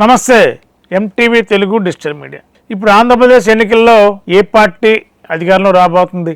నమస్తే MTV Telugu digital media. ఇప్పుడు ఆంధ్రప్రదేశ్ ఎన్నికల్లో ఏ పార్టీ అధికారంలో రాబోతుంది?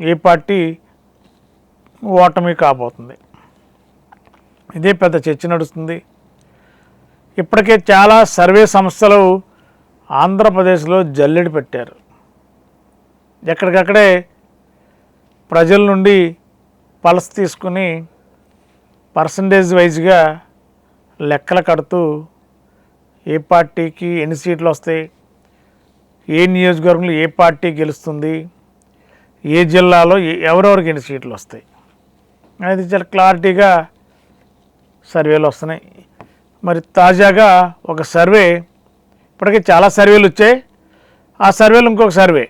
ఏ పార్టీ ఓటమి కాబోతుంది? ఇదే పెద్ద చర్చ నడుస్తుంది. ఇప్పటికే చాలా సర్వే సంస్థలు ఆంధ్రప్రదేశ్లో జల్లెడి పెట్టారు. ఎక్కడికక్కడే ప్రజల నుండి పల్స్ తీసుకుని పర్సంటేజ్ వైజ్గా లెక్కలు కడుతూ ఏ పార్టీకి ఎన్ని సీట్లు వస్తాయి? ఏ నియోజకవర్గంలో ఏ పార్టీ గెలుస్తుంది? ఏ జిల్లాలో ఎవరెవరికి ఎన్ని సీట్లు వస్తాయి? అనేది చాలా క్లారిటీగా సర్వేలు వస్తున్నాయి. మరి తాజాగా ఒక సర్వే ఇప్పటికే చాలా సర్వేలు వచ్చాయి. ఆ సర్వేలు ఇంకొక సర్వే.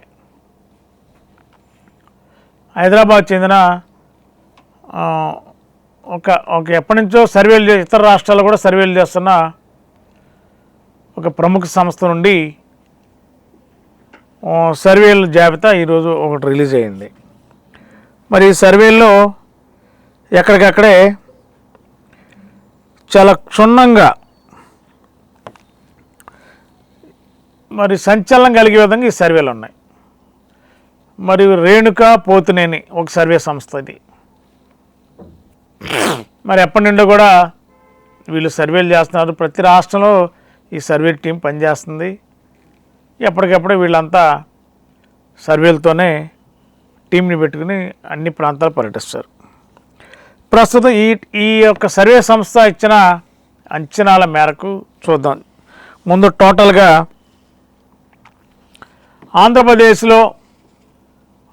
హైదరాబాద్ చెందిన ఒక ఒక ఎప్పటి నుంచో సర్వేలు ఇతర రాష్ట్రాల్లో కూడా సర్వేలు చేస్తున్న ఒక ప్రముఖ సంస్థ నుండి సర్వేల జాబితా ఈరోజు ఒకటి రిలీజ్ అయింది. మరి ఈ సర్వేల్లో ఎక్కడికక్కడే చాలా క్షుణ్ణంగా మరి సంచలనం కలిగే విధంగా ఈ సర్వేలు ఉన్నాయి. మరియు రేణుక పోతునేని ఒక సర్వే సంస్థ ఇది. మరి ఎప్పటి నుండో కూడా వీళ్ళు సర్వేలు చేస్తున్నారు. ప్రతి రాష్ట్రంలో ఈ సర్వే టీం పనిచేస్తుంది. ఎప్పటికప్పుడు వీళ్ళంతా సర్వేలతోనే టీంని పెట్టుకుని అన్ని ప్రాంతాలు పర్యటిస్తారు. ప్రస్తుతం ఈ ఈ యొక్క సర్వే సంస్థ ఇచ్చిన అంచనాల మేరకు చూద్దాం. ముందు టోటల్గా ఆంధ్రప్రదేశ్లో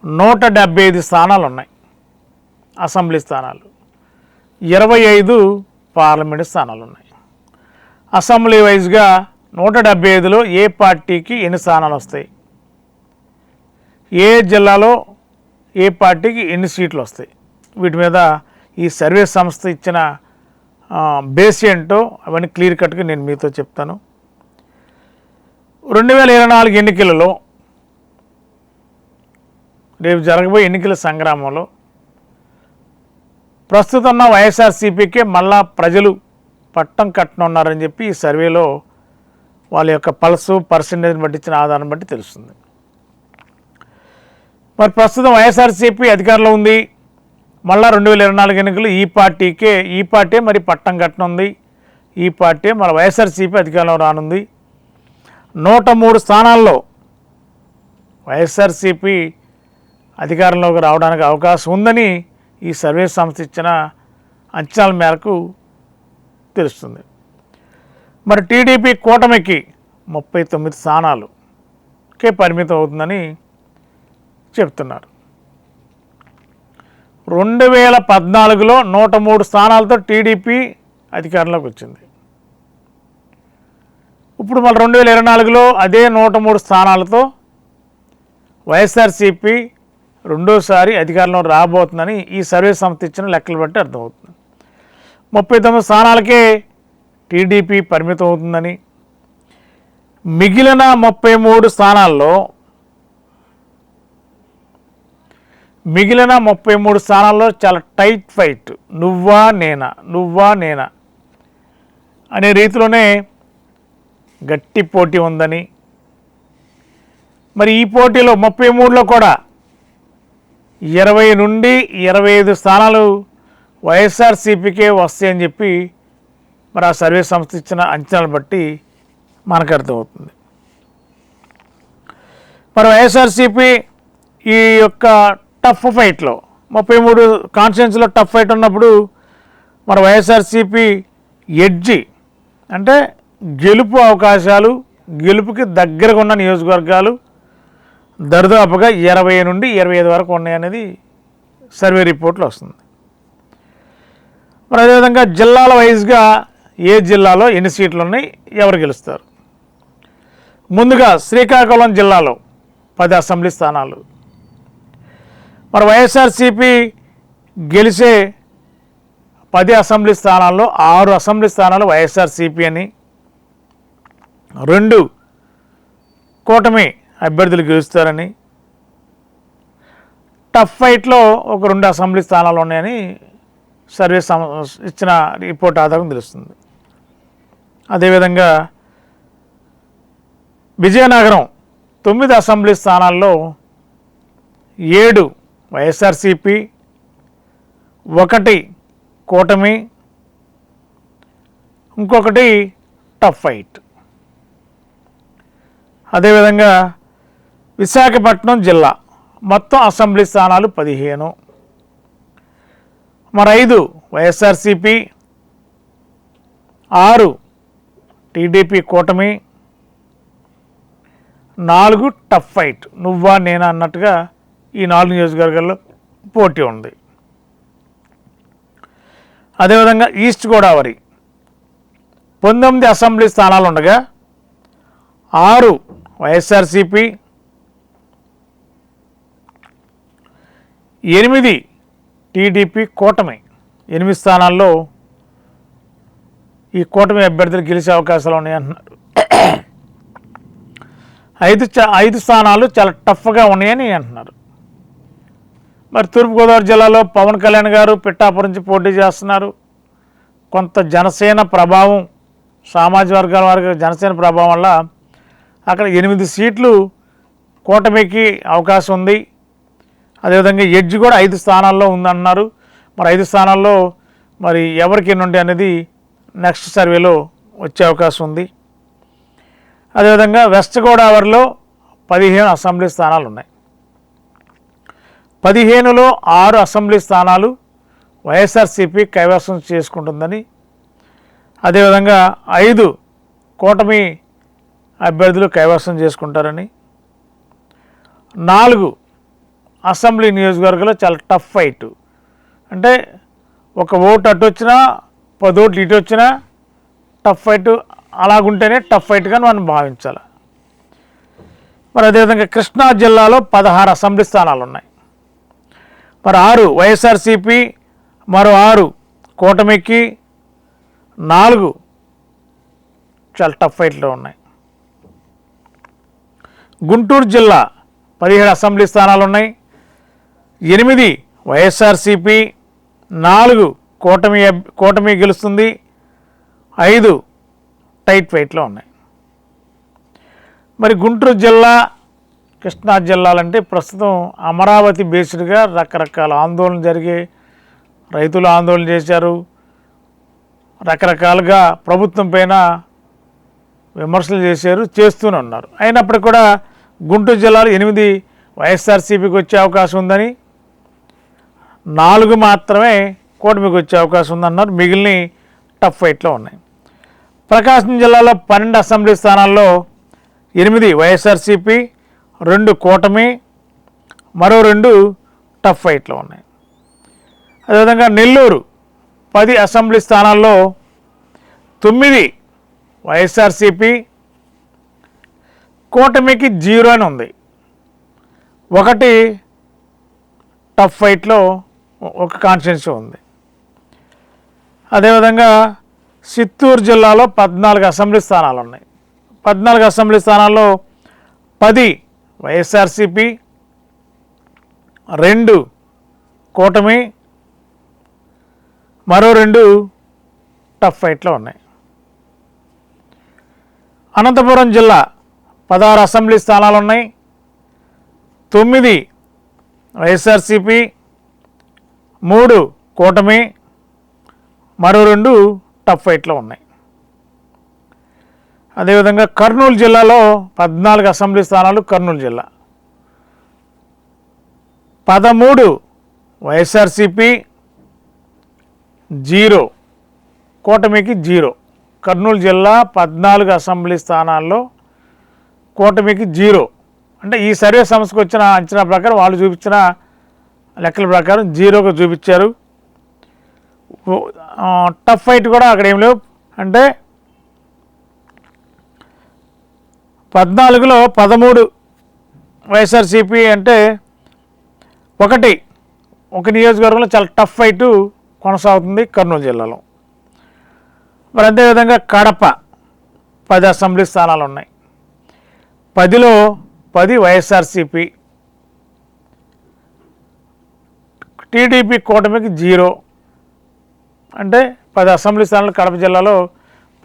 నూట డెబ్బై ఐదు స్థానాలు ఉన్నాయి. అసెంబ్లీ స్థానాలు. ఇరవై ఐదు పార్లమెంటు స్థానాలు ఉన్నాయి. అసెంబ్లీ వైజ్గా నూట డెబ్బై ఐదులో ఏ పార్టీకి ఎన్ని స్థానాలు వస్తాయి? ఏ జిల్లాలో ఏ పార్టీకి ఎన్ని సీట్లు వస్తాయి? వీటి మీద ఈ సర్వే సంస్థ ఇచ్చిన బేస్ ఏంటో అవన్నీ క్లియర్ కట్గా నేను మీతో చెప్తాను. రెండు వేల ఇరవై నాలుగు ఎన్నికలలో రేపు జరగబోయే ఎన్నికల సంగ్రామంలో ప్రస్తుతం ఉన్న వైఎస్ఆర్సీపీకే మళ్ళా ప్రజలు పట్టం కట్టనున్నారని చెప్పి ఈ సర్వేలో వాళ్ళ యొక్క పల్సు పర్సంటేజ్ని బట్టి ఇచ్చిన ఆధారం బట్టి తెలుస్తుంది. మరి ప్రస్తుతం వైఎస్ఆర్సీపీ అధికారంలో ఉంది. మళ్ళా రెండు వేల ఇరవై నాలుగు ఎన్నికలు ఈ పార్టీకే ఈ పార్టీ మరి పట్టం కట్టనుంది. ఈ పార్టీ మన వైఎస్ఆర్సీపీ అధికారంలో రానుంది. నూట మూడు స్థానాల్లో వైఎస్ఆర్సీపీ అధికారంలోకి రావడానికి అవకాశం ఉందని ఈ సర్వే సంస్థ ఇచ్చిన అంచనాల మేరకు తెలుస్తుంది. మరి టీడీపీ కూటమికి ముప్పై తొమ్మిది స్థానాలుకే పరిమితం అవుతుందని చెప్తున్నారు. రెండు వేల పద్నాలుగులో నూట మూడు స్థానాలతో టీడీపీ అధికారంలోకి వచ్చింది. ఇప్పుడు మళ్ళీ రెండు వేల ఇరవై నాలుగులో అదే నూట మూడు స్థానాలతో వైఎస్ఆర్సీపీ రెండోసారి అధికారంలో రాబోతుందని ఈ సర్వే సంస్థ ఇచ్చిన లెక్కలు బట్టి అర్థమవుతుంది. ముప్పై తొమ్మిది స్థానాలకే టీడీపీ పరిమితం అవుతుందని మిగిలిన ముప్పై మూడు స్థానాల్లో మిగిలిన ముప్పై మూడు స్థానాల్లో చాలా టైట్ ఫైట్. నువ్వా నేనా నువ్వా నేనా అనే రీతిలోనే గట్టి పోటీ ఉందని. మరి ఈ పోటీలో ముప్పై మూడులో కూడా ఇరవై నుండి ఇరవై ఐదు స్థానాలు వైఎస్ఆర్సీపీకే వస్తాయని చెప్పి మరి ఆ సర్వే సంస్థ ఇచ్చిన అంచనాలు బట్టి మనకు అర్థమవుతుంది. మరి వైఎస్ఆర్సీపీ ఈ యొక్క టఫ్ ఫైట్లో ముప్పై మూడు కాన్స్టిట్యున్సీలో టఫ్ ఫైట్ ఉన్నప్పుడు మరి వైఎస్ఆర్సీపీ ఎడ్జి అంటే గెలుపు అవకాశాలు గెలుపుకి దగ్గరగా ఉన్న నియోజకవర్గాలు దరిదాపుగా ఇరవై నుండి ఇరవై ఐదు వరకు ఉన్నాయనేది సర్వే రిపోర్ట్లో వస్తుంది. మరి అదేవిధంగా జిల్లాల వైజ్గా ఏ జిల్లాలో ఎన్ని సీట్లు ఉన్నాయి ఎవరు గెలుస్తారు? ముందుగా శ్రీకాకుళం జిల్లాలో పది అసెంబ్లీ స్థానాలు. మరి వైఎస్ఆర్సీపీ గెలిచే పది అసెంబ్లీ స్థానాల్లో ఆరు అసెంబ్లీ స్థానాలు వైఎస్ఆర్సీపీ అని రెండు కూటమి అభ్యర్థులు గెలుస్తారని టఫ్ ఫైట్లో ఒక రెండు అసెంబ్లీ స్థానాలు ఉన్నాయని సర్వే సమ ఇచ్చిన రిపోర్ట్ ఆధారం తెలుస్తుంది. అదేవిధంగా విజయనగరం తొమ్మిది అసెంబ్లీ స్థానాల్లో ఏడు వైఎస్ఆర్సిపి ఒకటి కూటమి ఇంకొకటి టఫ్ ఫైట్. అదేవిధంగా విశాఖపట్నం జిల్లా మొత్తం అసెంబ్లీ స్థానాలు పదిహేను. మరి ఐదు వైఎస్ఆర్సిపి ఆరు టీడీపీ కూటమి నాలుగు టఫ్ ఫైట్. నువ్వా నేనా అన్నట్టుగా ఈ నాలుగు నియోజకవర్గాల్లో పోటీ ఉంది. అదేవిధంగా ఈస్ట్ గోదావరి పంతొమ్మిది అసెంబ్లీ స్థానాలు ఉండగా ఆరు వైఎస్ఆర్సిపి ఎనిమిది టీడీపీ కూటమి. ఎనిమిది స్థానాల్లో ఈ కూటమి అభ్యర్థులు గెలిచే అవకాశాలు ఉన్నాయంటున్నారు ఐదు ఐదు స్థానాలు చాలా టఫ్గా ఉన్నాయని అంటున్నారు. మరి తూర్పుగోదావరి జిల్లాలో పవన్ కళ్యాణ్ గారు పిట్టాపురం నుంచి పోటీ చేస్తున్నారు. కొంత జనసేన ప్రభావం సామాజిక వర్గాల వారికి జనసేన ప్రభావం వల్ల అక్కడ ఎనిమిది సీట్లు కూటమికి అవకాశం ఉంది. అదేవిధంగా ఎడ్జ్ కూడా ఐదు స్థానాల్లో ఉందన్నారు. మరి ఐదు స్థానాల్లో మరి ఎవరికి నుండి అనేది నెక్స్ట్ సర్వేలో వచ్చే అవకాశం ఉంది. అదేవిధంగా వెస్ట్ గోదావరిలో పదిహేను అసెంబ్లీ స్థానాలు ఉన్నాయి. పదిహేనులో ఆరు అసెంబ్లీ స్థానాలు వైఎస్ఆర్సీపీ కైవసం చేసుకుంటుందని అదేవిధంగా ఐదు కూటమి అభ్యర్థులు కైవసం చేసుకుంటారని నాలుగు అసెంబ్లీ నియోజకవర్గంలో చాలా టఫ్ ఫైట్ అంటే ఒక ఓటు అటు వచ్చినా పది ఓట్లు ఇటు వచ్చినా టఫ్ ఫైట్ అలాగుంటేనే టఫ్ ఫైట్గా మనం భావించాలి. మరి అదేవిధంగా కృష్ణా జిల్లాలో పదహారు అసెంబ్లీ స్థానాలు ఉన్నాయి మరి ఆరు వైఎస్ఆర్సిపి మరో ఆరు కూటమికి నాలుగు చాలా టఫ్ ఫైట్లో ఉన్నాయి. గుంటూరు జిల్లా పదిహేడు అసెంబ్లీ స్థానాలు ఉన్నాయి ఎనిమిది వైఎస్ఆర్సిపి నాలుగు కూటమి కూటమి గెలుస్తుంది ఐదు టైట్ ఫైట్లో ఉన్నాయి. మరి గుంటూరు జిల్లా కృష్ణా జిల్లాలంటే ప్రస్తుతం అమరావతి బేస్డ్గా రకరకాల ఆందోళన జరిగే రైతులు ఆందోళన చేశారు. రకరకాలుగా ప్రభుత్వం పైన విమర్శలు చేశారు చేస్తూనే ఉన్నారు. అయినప్పటికీ కూడా గుంటూరు జిల్లాలో ఎనిమిది వైఎస్ఆర్సీపీకి వచ్చే అవకాశం ఉందని నాలుగు మాత్రమే కూటమికి వచ్చే అవకాశం ఉందన్నారు. మిగిలిన టఫ్ ఫైట్లో ఉన్నాయి. ప్రకాశం జిల్లాలో పన్నెండు అసెంబ్లీ స్థానాల్లో ఎనిమిది వైఎస్ఆర్సీపీ రెండు కూటమి మరో రెండు టఫ్ ఫైట్లో ఉన్నాయి. అదేవిధంగా నెల్లూరు పది అసెంబ్లీ స్థానాల్లో తొమ్మిది వైఎస్ఆర్సీపీ కూటమికి జీరో అని ఉంది. ఒకటి టఫ్ ఫైట్లో ఒక కాన్స్టిట్యున్సీ ఉంది. అదేవిధంగా చిత్తూరు జిల్లాలో పద్నాలుగు అసెంబ్లీ స్థానాలు ఉన్నాయి. పద్నాలుగు అసెంబ్లీ స్థానాల్లో పది వైఎస్ఆర్సిపి రెండు కూటమి మరో రెండు టఫ్ ఫైట్లో ఉన్నాయి. అనంతపురం జిల్లా పదహారు అసెంబ్లీ స్థానాలు ఉన్నాయి. తొమ్మిది వైఎస్ఆర్సిపి మూడు కూటమి మరో రెండు టఫ్ ఫైట్లో ఉన్నాయి. అదేవిధంగా కర్నూలు జిల్లాలో పద్నాలుగు అసెంబ్లీ స్థానాలు కర్నూలు జిల్లా. పదమూడు వైఎస్ఆర్సిపి జీరో కూటమికి జీరో. కర్నూలు జిల్లా పద్నాలుగు అసెంబ్లీ స్థానాల్లో కూటమికి జీరో. అంటే ఈ సర్వే సంస్థకు వచ్చిన అంచనా ప్రకారం వాళ్ళు చూపించిన లెక్కల ప్రకారం జీరోగా చూపించారు. టఫ్ ఫైట్ కూడా అక్కడ ఏం లేవు. అంటే పద్నాలుగులో పదమూడు వైఎస్ఆర్సిపి అంటే ఒకటి ఒక నియోజకవర్గంలో చాలా టఫ్ ఫైట్ కొనసాగుతుంది కర్నూలు జిల్లాలో. మరి అదేవిధంగా కడప పది అసెంబ్లీ స్థానాలు ఉన్నాయి పదిలో పది వైఎస్ఆర్సిపి టీడీపీ కూటమికి జీరో. అంటే పది అసెంబ్లీ స్థానాలు కడప జిల్లాలో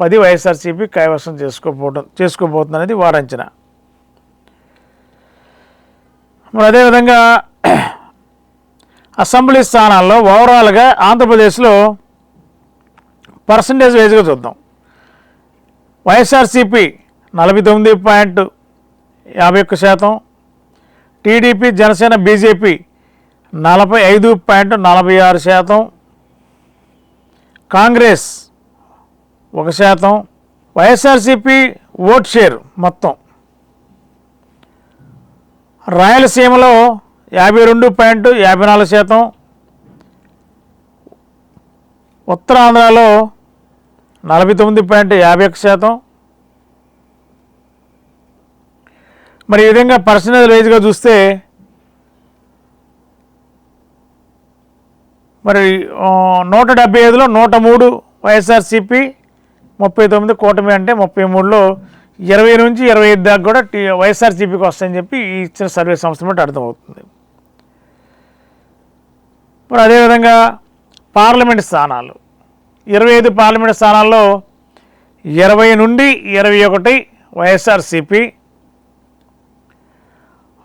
పది వైఎస్ఆర్సీపీ కైవసం చేసుకోబోవడం చేసుకోబోతుందనేది వారి అంచనా. మరి అదేవిధంగా అసెంబ్లీ స్థానాల్లో ఓవరాల్గా ఆంధ్రప్రదేశ్లో పర్సంటేజ్ వైజ్గా చూద్దాం. వైఎస్ఆర్సీపీ నలభై తొమ్మిది పాయింట్ యాభై ఒక్క శాతం టీడీపీ జనసేన బీజేపీ నలభై ఐదు పాయింట్ నలభై ఆరు శాతం. కాంగ్రెస్ ఒక శాతం. వైఎస్ఆర్సీపీ ఓట్ షేర్ మొత్తం. రాయలసీమలో యాభై రెండు పాయింట్ యాభై నాలుగు శాతం. ఉత్తరాంధ్రలో నలభై తొమ్మిది పాయింట్ యాభై ఒక శాతం. మరి ఈ విధంగా పర్సనల్ వైజ్గా చూస్తే మరి నూట డెబ్బై ఐదులో నూట మూడు వైఎస్ఆర్సిపి ముప్పై తొమ్మిది కూటమి అంటే ముప్పై మూడులో ఇరవై నుంచి ఇరవై ఐదు దాకా కూడా టీ వైఎస్ఆర్సీపీకి వస్తాయని చెప్పి ఈ ఇచ్చిన సర్వే సంస్థ బట్టి అర్థమవుతుంది. మరి అదేవిధంగా పార్లమెంట్ స్థానాలు. ఇరవై ఐదు పార్లమెంట్ స్థానాల్లో ఇరవై నుండి ఇరవై ఒకటి వైఎస్ఆర్సిపి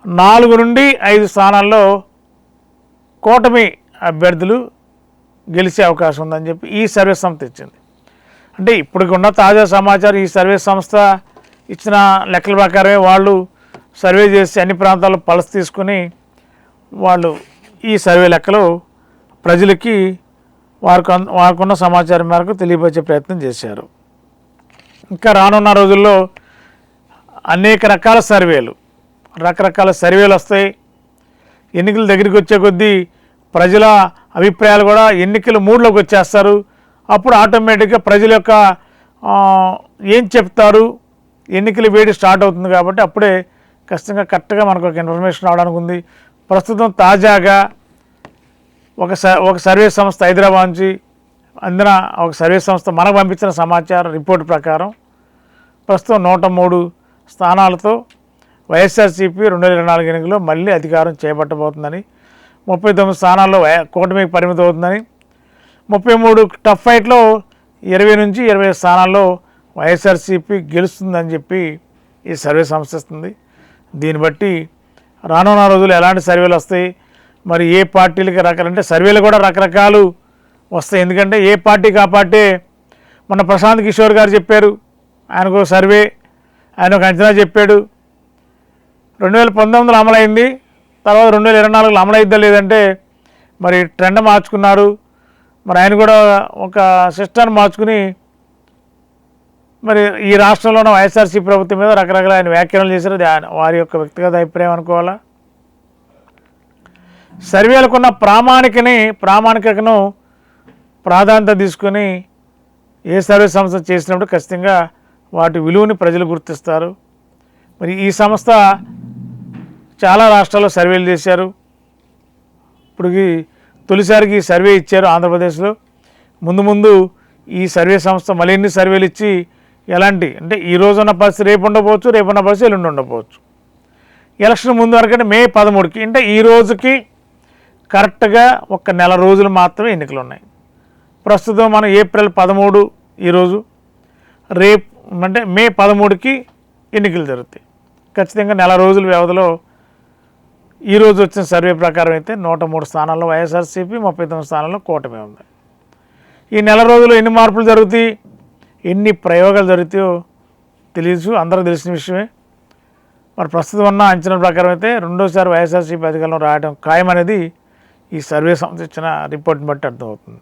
నాలుగు నుండి ఐదు స్థానాల్లో కూటమి అభ్యర్థులు గెలిచే అవకాశం ఉందని చెప్పి ఈ సర్వే సంస్థ ఇచ్చింది. అంటే ఇప్పటికున్న తాజా సమాచారం ఈ సర్వే సంస్థ ఇచ్చిన లెక్కల ప్రకారమే వాళ్ళు సర్వే చేసి అన్ని ప్రాంతాల్లో పలస్ తీసుకుని వాళ్ళు ఈ సర్వే లెక్కలు ప్రజలకి వారికి అన్- వారికున్న సమాచారం మేరకు తెలియపరిచే ప్రయత్నం చేశారు. ఇంకా రానున్న రోజుల్లో అనేక రకాల సర్వేలు రకరకాల సర్వేలు వస్తాయి. ఎన్నికల దగ్గరికి వచ్చే కొద్దీ ప్రజల అభిప్రాయాలు కూడా ఎన్నికలు మూడ్లోకి వచ్చేస్తారు. అప్పుడు ఆటోమేటిక్గా ప్రజల యొక్క ఏం చెప్తారు? ఎన్నికల వేడి స్టార్ట్ అవుతుంది కాబట్టి అప్పుడే ఖచ్చితంగా కరెక్ట్గా మనకు ఒక ఇన్ఫర్మేషన్ రావడానికి ఉంది. ప్రస్తుతం తాజాగా ఒక స ఒక సర్వే సంస్థ హైదరాబాద్ నుంచి అందిన ఒక సర్వే సంస్థ మనకు పంపించిన సమాచారం రిపోర్ట్ ప్రకారం ప్రస్తుతం నూట మూడు స్థానాలతో వైఎస్ఆర్సీపీ రెండు వేల ఇరవై నాలుగు ఎన్నికల్లో మళ్ళీ అధికారం చేపట్టబోతుందని ముప్పై తొమ్మిది స్థానాల్లో వై- కూటమికి పరిమితం అవుతుందని. ముప్పై మూడు టఫ్ ఫైట్లో ఇరవై నుంచి ఇరవై స్థానాల్లో వైఎస్ఆర్సీపీ గెలుస్తుందని చెప్పి ఈ సర్వే సంస్థిస్తుంది దీన్ని బట్టి రానున్న రోజులు ఎలాంటి సర్వేలు వస్తాయి? మరి ఏ పార్టీలకి రకాలంటే సర్వేలు కూడా రకరకాలు వస్తాయి. ఎందుకంటే ఏ పార్టీకి ఆ పార్టీ మొన్న ప్రశాంత్ కిషోర్ గారు చెప్పారు ఆయనకు సర్వే ఆయన ఒక అంచనా చెప్పాడు. రెండు వేల పంతొమ్మిదిలో అమలైంది. తర్వాత రెండు వేల ఇరవై నాలుగులో అమలైద్దా లేదంటే మరి ట్రెండ్ మార్చుకున్నారు. మరి ఆయన కూడా ఒక సిస్టాన్ని మార్చుకుని మరి ఈ రాష్ట్రంలో ఉన్న వైఎస్ఆర్సీ ప్రభుత్వం మీద రకరకాల ఆయన వ్యాఖ్యలు చేశారు. వారి యొక్క వ్యక్తిగత అభిప్రాయం అనుకోవాలా? సర్వేలకున్న ప్రామాణికని ప్రామాణికను ప్రాధాన్యత తీసుకొని ఏ సర్వే సంస్థ చేసినప్పుడు ఖచ్చితంగా వాటి విలువని ప్రజలు గుర్తిస్తారు. మరి ఈ సంస్థ చాలా రాష్ట్రాల్లో సర్వేలు చేశారు. ఇప్పటికి తొలిసారికి సర్వే ఇచ్చారు ఆంధ్రప్రదేశ్లో. ముందు ముందు ఈ సర్వే సంస్థ మళ్ళీ ఎన్ని సర్వేలు ఇచ్చి ఎలాంటి అంటే ఈ రోజున్న పరిస్థితి రేపు ఉండకపోవచ్చు రేపు ఉన్న పరిస్థితి ఎల్లుండి ఉండకపోవచ్చు ఎలక్షన్ ముందు వరకంటే మే పదమూడుకి అంటే ఈ రోజుకి కరెక్ట్గా ఒక నెల రోజులు మాత్రమే ఎన్నికలు ఉన్నాయి. ప్రస్తుతం మనం ఏప్రిల్ పదమూడు ఈరోజు రేపు అంటే మే పదమూడుకి ఎన్నికలు జరుగుతాయి. ఖచ్చితంగా నెల రోజుల వ్యవధిలో ఈరోజు వచ్చిన సర్వే ప్రకారం అయితే నూట మూడు స్థానాల్లో వైఎస్ఆర్సీపీ ముప్పై తొమ్మిది స్థానాల్లో కూటమి ఉంది. ఈ నెల రోజులు ఎన్ని మార్పులు జరుగుతాయి? ఎన్ని ప్రయోగాలు జరుగుతాయో తెలుసు అందరూ తెలిసిన విషయమే. మరి ప్రస్తుతం ఉన్న అంచనాల ప్రకారం అయితే రెండోసారి వైఎస్ఆర్సీపీ అధికారంలో రావడం ఖాయమనేది ఈ సర్వే సంస్థ ఇచ్చిన రిపోర్ట్ని బట్టి అర్థమవుతుంది.